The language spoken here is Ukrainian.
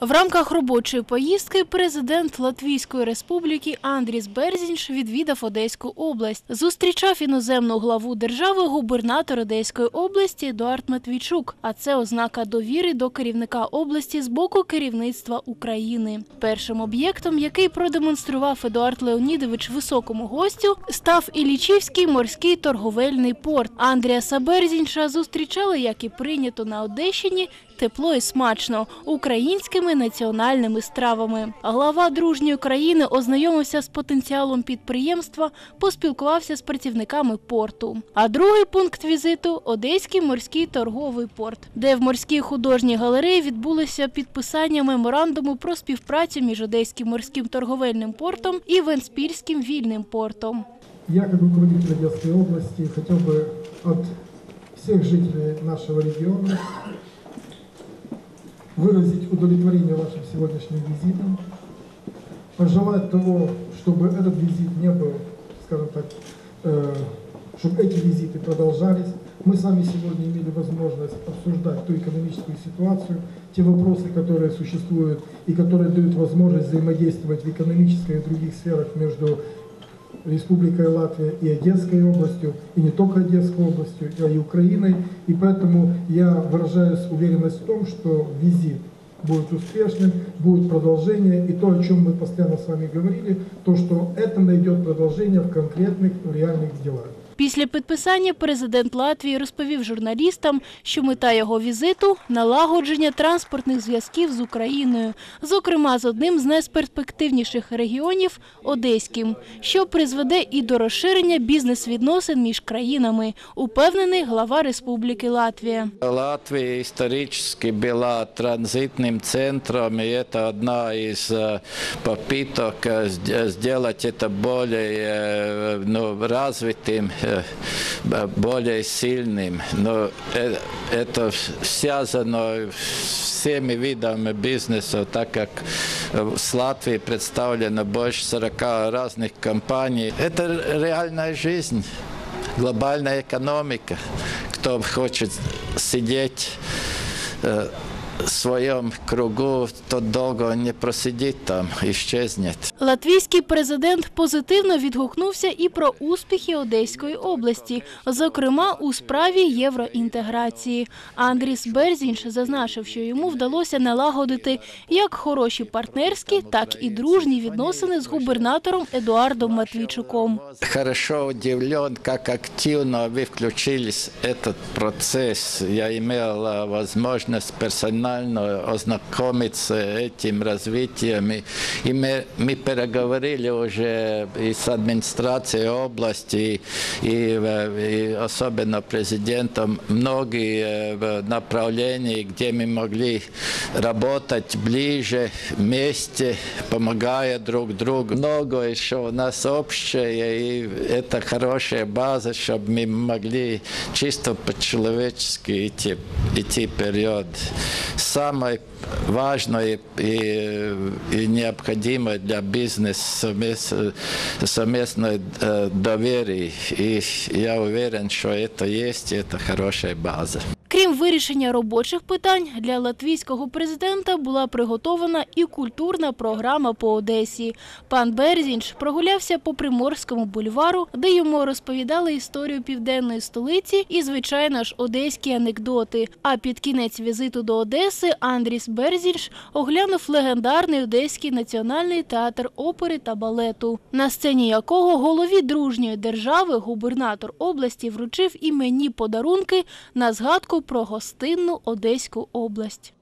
В рамках робочої поїздки президент Латвійської республіки Андріс Берзінш відвідав Одеську область. Зустрічав іноземну главу держави губернатор Одеської області Едуард Матвійчук. А це ознака довіри до керівника області з боку керівництва України. Першим об'єктом, який продемонстрував Едуард Леонідович високому гостю, став Ілічівський морський торговельний порт. Андріаса Берзінша зустрічали, як і прийнято на Одещині, тепло і смачно українськими національними стравами. Глава дружньої країни ознайомився з потенціалом підприємства, поспілкувався з працівниками порту. А другий пункт візиту Одеський морський торговий порт, де в морській художній галереї відбулося підписання меморандуму про співпрацю між Одеським морським торговельним портом і Венспільським вільним портом. Я, как руководитель Одесской области, хотел бы от всех жителей нашего региона выразить удовлетворение вашим сегодняшним визитом, пожелать того, чтобы этот визит не был, скажем так, э, чтобы эти визиты продолжались. Мы с вами сегодня имели возможность обсуждать ту экономическую ситуацию, те вопросы, которые существуют и которые дают возможность взаимодействовать в экономической и других сферах между Республикой Латвия и Одесской областью, и не только Одесской областью, а и Украиной. И поэтому я выражаю уверенность в том, что визит будет успешным, будет продолжение. И то, о чем мы постоянно с вами говорили, то, что это найдет продолжение в конкретных, в реальных делах. Після підписання президент Латвії розповів журналістам, що мета його візиту налагодження транспортних зв'язків з Україною, зокрема з одним з найперспективніших регіонів Одеським, що призведе і до розширення бізнес-відносин між країнами, упевнений глава Республіки Латвія. Латвия исторически была транзитным центром, и это одна из э, попыток э, сд- сделать это более э, ну, развитым, э, б- Более сильным. Но э, это связано всеми видами бизнеса, так как э, с Латвией представлено больше 40 разных компаний. Это реальная жизнь глобальная экономика. Кто хочет сидеть э, в своем кругу, тот долго не просидит там, исчезнет. Латвійський президент позитивно відгукнувся і про успіхи Одеської області, зокрема у справі євроінтеграції. Андріс Берзінш зазначив, що йому вдалося налагодити як хороші партнерські, так і дружні відносини з губернатором Едуардом Матвійчуком. Хорошо удивлен, как активно вы включились в этот процесс. Я имел э, возможность персонально ознакомиться с этим развитием. И, и мы, мы переговорили уже и с администрацией области, и, и особенно президентом, многие э, направления, где мы могли работать ближе, вместе, помогая друг другу. Много еще у нас общее, и это хорошая база, чтобы мы могли чисто по-человечески идти, идти вперед. Самое важное и, и необходимое для бизнеса совмес- совместное э, доверие. И я уверен, что это есть, и это хорошая база. Вирішення робочих питань, для латвійського президента була приготована і культурна програма по Одесі. Пан Берзінч прогулявся по Приморському бульвару, де йому розповідали історію південної столиці і, звичайно ж, одеські анекдоти. А під кінець візиту до Одеси Андріс Берзінч оглянув легендарний Одеський національний театр опери та балету, на сцені якого голові дружньої держави губернатор області вручив іменні подарунки на згадку гостинну Одеську область.